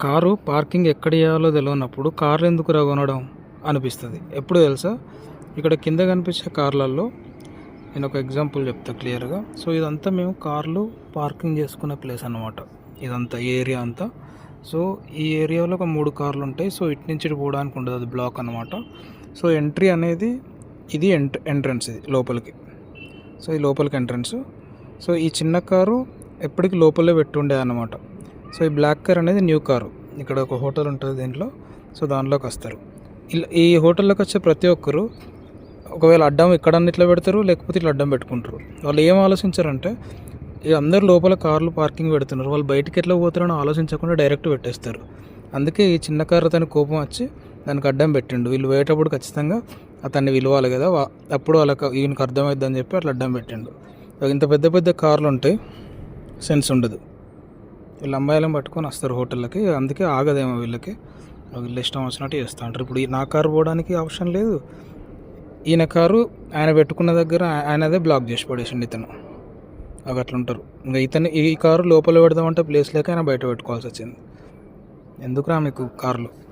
Car parking ఎక్కడ చేయాలో తెలియనప్పుడు కార్లు ఎందుకు కొనడం అనిపిస్తుంది. ఎప్పుడు తెలుసా? ఇక్కడ కింద కనిపించే కార్లలో నేను ఒక ఎగ్జాంపుల్ చెప్తా క్లియర్గా. సో ఇదంతా మేము కార్లు పార్కింగ్ చేసుకునే ప్లేస్ అన్నమాట. ఇదంతా ఈ ఏరియా అంతా. సో ఈ ఏరియాలో ఒక మూడు కార్లు ఉంటాయి. సో ఇటు నుంచి ఇటు పోవడానికి ఉండదు. అది బ్లాక్ అనమాట సో ఎంట్రీ అనేది ఇది ఎంట్ ఎంట్రన్స్ ఇది లోపలికి. సో ఈ లోపలికి ఎంట్రన్స్. సో ఈ చిన్న కారు ఎప్పటికి లోపలే పెట్టుండే అనమాట సో ఈ బ్లాక్ కార్ అనేది న్యూ కారు. ఇక్కడ ఒక హోటల్ ఉంటుంది దీంట్లో. సో దానిలోకి వస్తారు. ఇలా ఈ హోటల్లోకి వచ్చే ప్రతి ఒక్కరు ఒకవేళ అడ్డం ఎక్కడన్నా ఇట్లా పెడతారు లేకపోతే ఇట్లా అడ్డం పెట్టుకుంటారు. వాళ్ళు ఏం ఆలోచించారంటే అందరు లోపల కార్లు పార్కింగ్ పెడుతున్నారు. వాళ్ళు బయటికి ఎట్లా పోతారని ఆలోచించకుండా డైరెక్ట్ పెట్టేస్తారు. అందుకే ఈ చిన్న కారు అతని కోపం వచ్చి దానికి అడ్డం పెట్టిండు. వీళ్ళు పోయేటప్పుడు ఖచ్చితంగా అతన్ని విలువాలి కదా. అప్పుడు వాళ్ళకి ఈయనకి అర్థమవుద్దని అని చెప్పి అట్లా అడ్డం పెట్టిండు. ఇంత పెద్ద పెద్ద కార్లు ఉంటాయి సెన్స్ ఉండదు. వీళ్ళు అమ్మాయిలను పట్టుకొని వస్తారు హోటళ్ళకి. అందుకే ఆగదేమో వీళ్ళకి. వీళ్ళు ఇష్టం వచ్చినట్టు చేస్తూ ఉంటారు ఇప్పుడు ఈ- నా కారు పోవడానికి ఆప్షన్ లేదు. ఈయన కారు ఆయన పెట్టుకున్న దగ్గర ఆయనదే బ్లాక్ చేసి పడేసిండు ఇతను. అవి అట్లా ఉంటారు. ఇంకా ఇతను ఈ కారు లోపల పెడదామంటే ప్లేస్ లేక ఆయన బయట పెట్టుకోవాల్సి వచ్చింది. ఎందుకురా మీకు కార్లు?